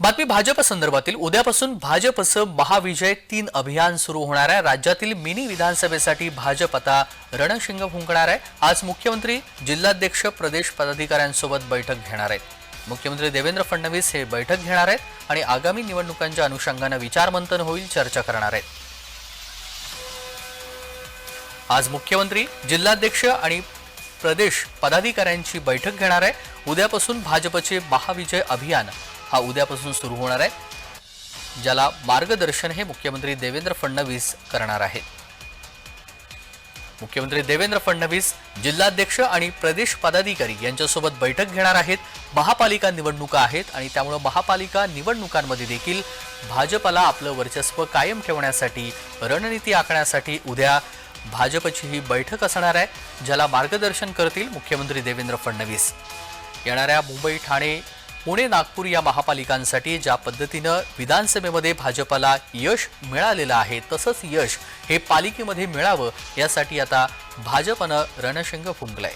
बातमी भाजप संदर्भातील. उद्यापासून भाजपचं महाविजय तीन अभियान सुरू होणार आहे. राज्यातील मिनी विधानसभेसाठी भाजप आता रणशिंग फुंकणार आहे. आज मुख्यमंत्री जिल्हाध्यक्ष प्रदेश पदाधिकाऱ्यांसोबत बैठक घेणार आहेत. मुख्यमंत्री देवेंद्र फडणवीस हे बैठक घेणार आहेत आणि आगामी निवडणुकांच्या अनुषंगानं विचारमंथन होईल चर्चा करणार आहेत. आज मुख्यमंत्री जिल्हाध्यक्ष आणि प्रदेश पदाधिकाऱ्यांची बैठक घेणार आहे. उद्यापासून भाजपचे महाविजय अभियान हा उद्यापासून सुरू होणार आहे ज्याला मार्गदर्शन हे मुख्यमंत्री देवेंद्र फडणवीस करणार आहेत. मुख्यमंत्री देवेंद्र फडणवीस जिल्हाध्यक्ष आणि प्रदेश पदाधिकारी यांच्यासोबत बैठक घेणार आहेत. महापालिका निवडणुका आहेत आणि त्यामुळे महापालिका निवडणुकांमध्ये देखील भाजपला आपलं वर्चस्व कायम ठेवण्यासाठी रणनीती आखण्यासाठी उद्या भाजपची ही बैठक असणार आहे ज्याला मार्गदर्शन करतील मुख्यमंत्री देवेंद्र फडणवीस. येणाऱ्या मुंबई ठाणे पुणे नागपूर या महापालिकांसाठी ज्या पद्धतीनं विधानसभेमध्ये भाजपला यश मिळालेलं आहे तसंच यश हे पालिकेमध्ये मिळावं यासाठी आता भाजपनं रणशिंग फुंकलंय.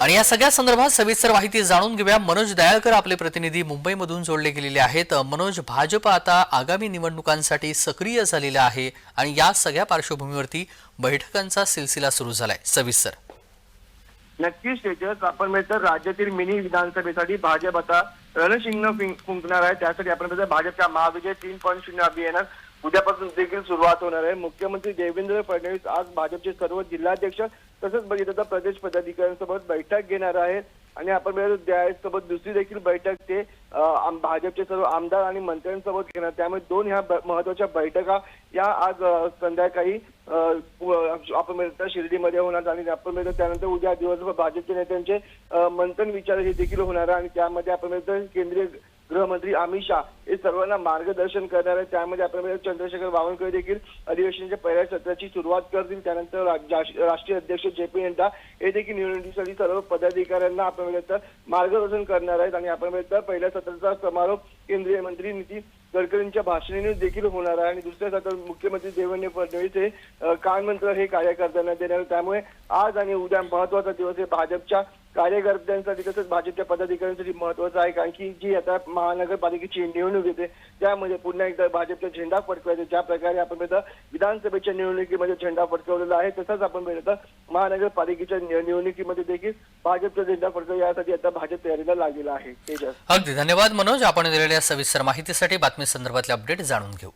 आणि या सगळ्या संदर्भात सविस्तर माहिती जाणून घेऊया. मनोज दयाळकर आपले प्रतिनिधी मुंबईमधून जोडले गेलेले आहेत. मनोज भाजप आता आगामी निवडणुकांसाठी सक्रिय झालेला आहे आणि या सगळ्या पार्श्वभूमीवरती बैठकांचा सिलसिला सुरू झालाय. सविस्तर. नक्कीच तेजस. आपण मिळतं राज्यातील मिनी विधानसभेसाठी भाजप आता रणशिंग फुंकणार आहे. त्यासाठी आपण मिळतं भाजपच्या महाविजय तीन पॉईंट शून्य अभियानात उद्यापासून देखील सुरुवात होणार आहे. मुख्यमंत्री देवेंद्र फडणवीस आज भाजपचे सर्व जिल्हाध्यक्ष तसंच बघितलं तर प्रदेश पदाधिकाऱ्यांसोबत बैठक घेणार आहेत. आणि आपण त्यासोबत दुसरी देखील बैठक ते आम- भाजपचे सर्व आमदार आणि मंत्र्यांसोबत घेणार. त्यामुळे दोन ह्या ब- महत्त्वाच्या बैठका या आज संध्याकाळी आपण मिळतात शिर्डीमध्ये होणार आणि आपण मिळतं त्यानंतर उद्या दिवसभर भाजपच्या नेत्यांचे मंथन विचार हे देखील होणार आहे आणि त्यामध्ये आपण मिळतं केंद्रीय गृहमंत्री अमित शाह हे सर्वांना मार्गदर्शन करणार आहेत. त्यामध्ये आपण चंद्रशेखर बावनकुळे देखील अधिवेशनाच्या पहिल्या सत्राची सुरुवात करतील. त्यानंतर राष्ट्रीय अध्यक्ष जे पी नड्डा हे देखील निवडणुकीसाठी सर्व पदाधिकाऱ्यांना आपण मार्गदर्शन करणार आहेत. आणि आपण पहिल्या सत्राचा समारोप केंद्रीय मंत्री नितीन गडकरींच्या भाषणाने देखील होणार आहे. आणि दुसऱ्या सत्रात मुख्यमंत्री देवेंद्र फडणवीस हे कानमंत्र हे कार्यकर्त्यांना देणार त्यामुळे आज आणि उद्या महत्त्वाचा दिवस हे भाजपच्या कार्यकर्त्यांसाठी तसंच भाजपच्या पदाधिकाऱ्यांसाठी महत्वाचं आहे कारण की जी आता महानगरपालिकेची निवडणूक येते त्यामध्ये पुन्हा एकदा भाजपचा झेंडा फडकवायचा ज्या प्रकारे आपण पाहता विधानसभेच्या निवडणुकीमध्ये झेंडा फडकवलेला आहे तसंच आपण पाहता महानगरपालिकेच्या निवडणुकीमध्ये देखील भाजपचा झेंडा फडकव यासाठी आता भाजप तयारीला लागलेला आहे. तेजस. अगदी धन्यवाद मनोज. आपण दिलेल्या सविस्तर माहितीसाठी बातमी संदर्भातले अपडेट जाणून घेऊ.